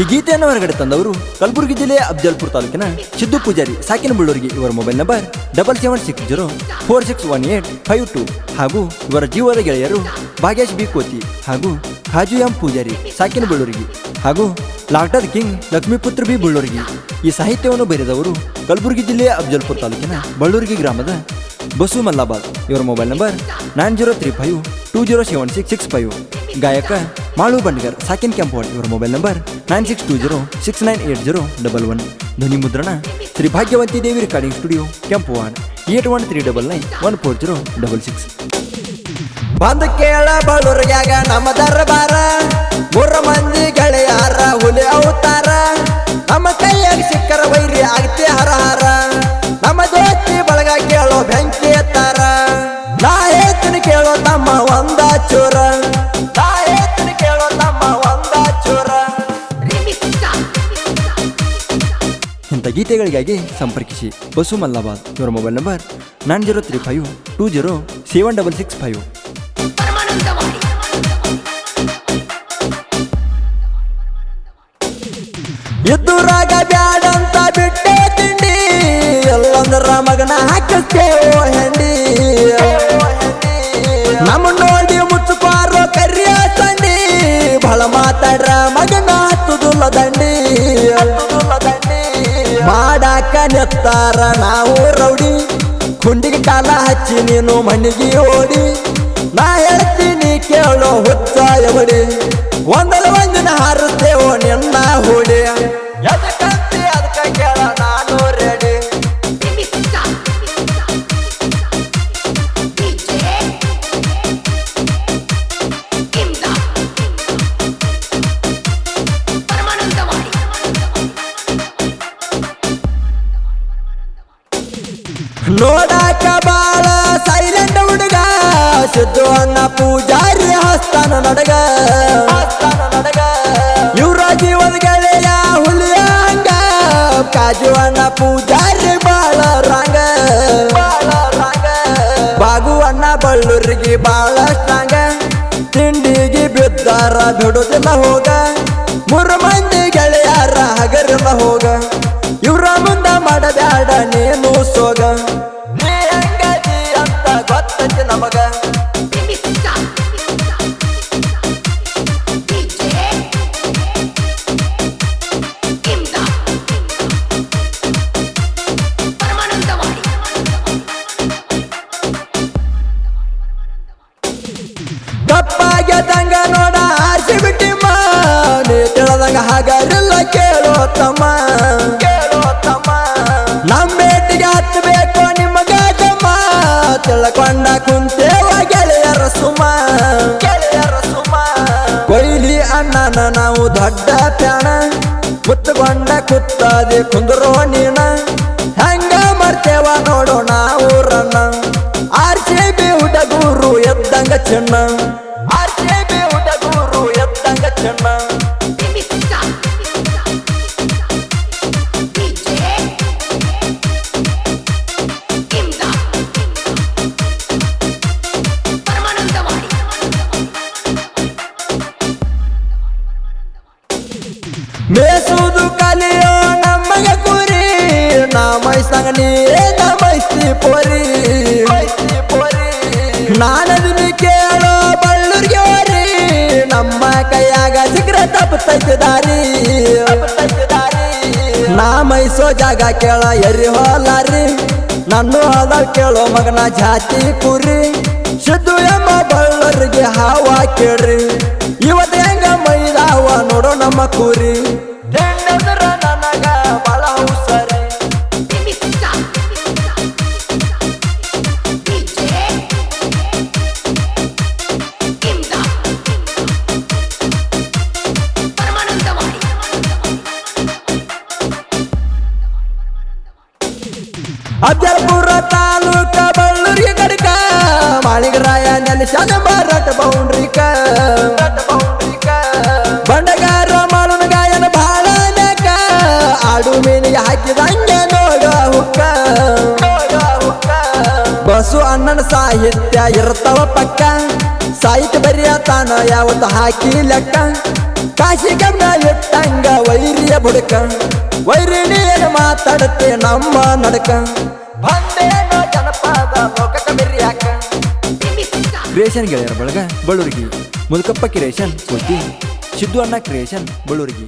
ಈ ಗೀತೆಯನ್ನು ಹೊರಗಡೆ ತಂದವರು ಕಲಬುರಗಿ ಜಿಲ್ಲೆಯ ಅಫ್ಜಲ್ಪುರ್ ತಾಲೂಕಿನ ಸಿದ್ದು ಪೂಜಾರಿ ಸಾಕಿನ ಬಳ್ಳೂರಿಗೆ ಇವರ mobile number double seven six zero four six one eight five two ಹಾಗೂ ಇವರ ಜೀವದ ಗೆಳೆಯರು ಭಾಗ್ಯಾಶ್ ಬಿ ಕೋತಿ ಹಾಗೂ ಹಾಜು ಎಂ ಪೂಜಾರಿ ಸಾಕಿನ ಬಳ್ಳೂರಿಗೆ ಹಾಗೂ ಲಾಕ್ಡರ್ ಕಿಂಗ್ ಲಕ್ಷ್ಮೀಪುತ್ರ ಬಿ ಬಳ್ಳೂರಿಗೆ ಈ ಸಾಹಿತ್ಯವನ್ನು ಬರೆದವರು ಕಲಬುರಗಿ ಜಿಲ್ಲೆಯ ಅಫ್ಜಲ್ಪುರ್ ತಾಲೂಕಿನ ಬಳ್ಳೂರಿಗೆ ಗ್ರಾಮದ ಬಸು ಮಲ್ಲಾಬಾದ್. ಇವರ mobile number nine zero three five two zero seven six six five. ಗಾಯಕ ಮಾಳು ಬಂಡ್ಗರ್, ಸಾಕಿನ್ ಕೆಂಪವಾಡ್ ಇವರ mobile number nine six two zero six nine eight zero double one. ಧ್ವನಿ ಮುದ್ರಣ Shri Bhagyavanti Devi recording studio Kempwad eight one three double nine one four zero double six. ಬಂದು ಕೇಳ ಬಳುರ್ಗ್ಯಾಗ ನಮ್ಮ ದರ್ಬಾರ, ಮೂರ ಮಂದಿ ಗೆಳೆಯಾರ ಹುಲಿ ಅವತಾರ. ನಮ್ಮ ಕೈಯಾಗ ಸಿಕ್ಕರ ವೈರಿ ಆಗ್ತಿ ಹರಹಾರ ನಮ್ಮ ದೋಸ್ತಿ ಬಳಗ ಕೇಳೋ ಬೆಂಕಿ ಎತ್ತಾರ. ನಾ ಹೇಳ್ತೀನಿ ಕೇಳೋ ತಮ್ಮ ಒಂದ ಚೂರ. ಗೀತೆಗಳಿಗಾಗಿ ಸಂಪರ್ಕಿಸಿ. ಬಸು ಮಲ್ಲಾಬಾದ್ ಇವರ mobile number nine zero three five two zero seven double six five. ಎದುರಾಗ ಬ್ಯಾಡಂತ ಬಿಟ್ಟೆ ತಿಂಡಿ. ಎಲ್ಲಂದ್ರ ಮಗನ ಹಾಕಿಸ್ತೇವೋ ಹೆಂಡಿ. ನಮ್ಮ ನೋಡಿ ಮುಚ್ಚುಪಾರೋ ಕರಿಯ ತಂಡಿ ಬಹಳ ಮಾತಾಡ್ರ ಮಗನ ಹತ್ತುದುಲ್ಲ ದಂಡಿ. ನೆತ್ತಾರ ನಾವು ರೌಡಿ. ಕುಂಡಿಗೆ ಕಾಲ ಹಚ್ಚಿ ನೀನು ಮಣ್ಣಿಗೆ ಓಡಿ. ನಾ ಹೇಳ್ತೀನಿ ಕೇಳೋ ಹುಚ್ಚ ಎವಡಿ. ಒಂದಲ್ಲ ಒಂದಿನ ಹಾರುತ್ತೇವೋ ನಿನ್ನ ಹೂಡಿ. ಅದಕ್ಕೆ ಕೇಳ ನೋಡಾಕ ಬಾಳ ಸೈಲೆಂಟ್ ಹುಡುಗ. ಸಿದ್ದು ಅಣ್ಣ ಪೂಜಾರಿ ಹಸ್ತಾನ ನಡಗ. ಇವ್ರ ಜೀವದ ಗೆಳೆಯ ಹುಲಿಯ ಹಂಗ ಕಾಜು ಅಣ್ಣ ಪೂಜಾರಿ ಬಾಳ ರಂಗ. ಬಾಗು ಅಣ್ಣ ಬಳ್ಳೂರಿಗೆ ಬಾಳ ಸ್ಟ್ರಾಂಗ. ತಿಂಡಿಗೆ ಬಿದ್ದಾರ ಬಿಡುದಿಲ್ಲ ಹೋಗ. ಮೂರು ಮಂದಿ ಗೆಳೆಯಾರ ಹಗರಿಲ್ಲ ಹೋಗ. ಇವ್ರ ಮುಂದ ಮಾಡಬೇಡ ನೀನು ಸೋಗ. ತಿಳ್ಕೊಂಡ ಕುಂತೇವ ಗೆಳೆಯರ ಸುಮ. ಗೆಳೆಯರ ಸುಮ. ಕೊಯ್ಲಿ ಅಣ್ಣನ ನಾವು ದೊಡ್ಡ ಪ್ಯಾಣ. ಕುತ್ಕೊಂಡ ಕುತ್ತಾದೆ ಕುಂದ್ರೋ ನೀನ. ಹೆಂಗ ಮರ್ತೇವ ನೋಡೋಣ ಊರನ್ನ. ರನ್ನ ಆರ್ ಸಿ ಬಿ ಹುಡುಗೂರು ಎದ್ದಂಗ ಚೆನ್ನ. ಆರ್ ಸಿ ಬಿ ಹುಡುಗೂರು ಎದ್ದಂಗ ಚೆನ್ನ. ನಾಮೈಸಂಗ ಮೈತ್ರಿ ಪೋರಿ. ನಾನದನ್ನ ಕೇಳೋ ಬಳ್ಳೂರ್ಗೆ ಹೋರಿ. ನಮ್ಮ ಕೈಯಾಗ ಸಿಗ್ರ ತಪ್ಪತೈತಿ ದಾರಿ. ನಾ ಮೈಸೋ ಜಾಗ ಕೇಳ ಎರಿ ಹೋಲಾರಿ. ನನ್ನ ಹೋದ ಕೇಳೋ ಮಗನ ಜಾತಿ ಕುರಿ. ಸಿದ್ದು ಎಂಬ ಬಳ್ಳೂರಿಗೆ ಹಾವ ಕೇಳ್ರಿ. ಇವತ್ತು ಹೆಂಗ ಮೈದಾವ ನೋಡೋ ನಮ್ಮ ಕುರಿ. ಅಫಜಲ್ಪುರ ತಾಲೂಕ ಬಳ್ಳೂರಿ ಕಡಕ. ಮಾಳಿಗರಾಯ ನೆಲೆಸನ ಬೌಂಡ್ರಿ ಬೌಂಡ್ರಿಕ. ಬಂಡಗಾರ ಮಾಲನ ಗಾಯನ ಬಾಳ ನೆಕ. ಆಡು ಮೀನಿಗೆ ಹಾಕಿದಂಗೆ ನೋಡ ಹುಕ್ಕ. ಬಸು ಅಣ್ಣನ ಸಾಹಿತ್ಯ ಇರ್ತವ ಪಕ್ಕ. ಸಾಹಿತ್ಯ ಬರೆಯ ತಾನ ಯಾವತ್ತು ಹಾಕಿ ಲೆಕ್ಕ. ಕಾಶಿ ಗಮನ ಇಟ್ಟಂಗ ಬುಡಕ. ವೈರಿ ಏನು ಮಾತಾಡುತ್ತೆ ನಮ್ಮ ನಡಕ. ಬಂದೇನೋ ಜನಪದ ಲೋಕಕ ಮಿರ್ಯಾಕ ಕ್ರಿಯೇಷನ್ ಗೆಳೆಯರ ಬಳಗ, ಬಳ್ಳೂರಿಗೆ. ಮುದುಕಪ್ಪ ಕ್ರಿಯೇಷನ್ ಸುದ್ದಿ ಸಿದ್ದು ಅಣ್ಣ ಕ್ರಿಯೇಷನ್ ಬಳ್ಳೂರಿಗೆ.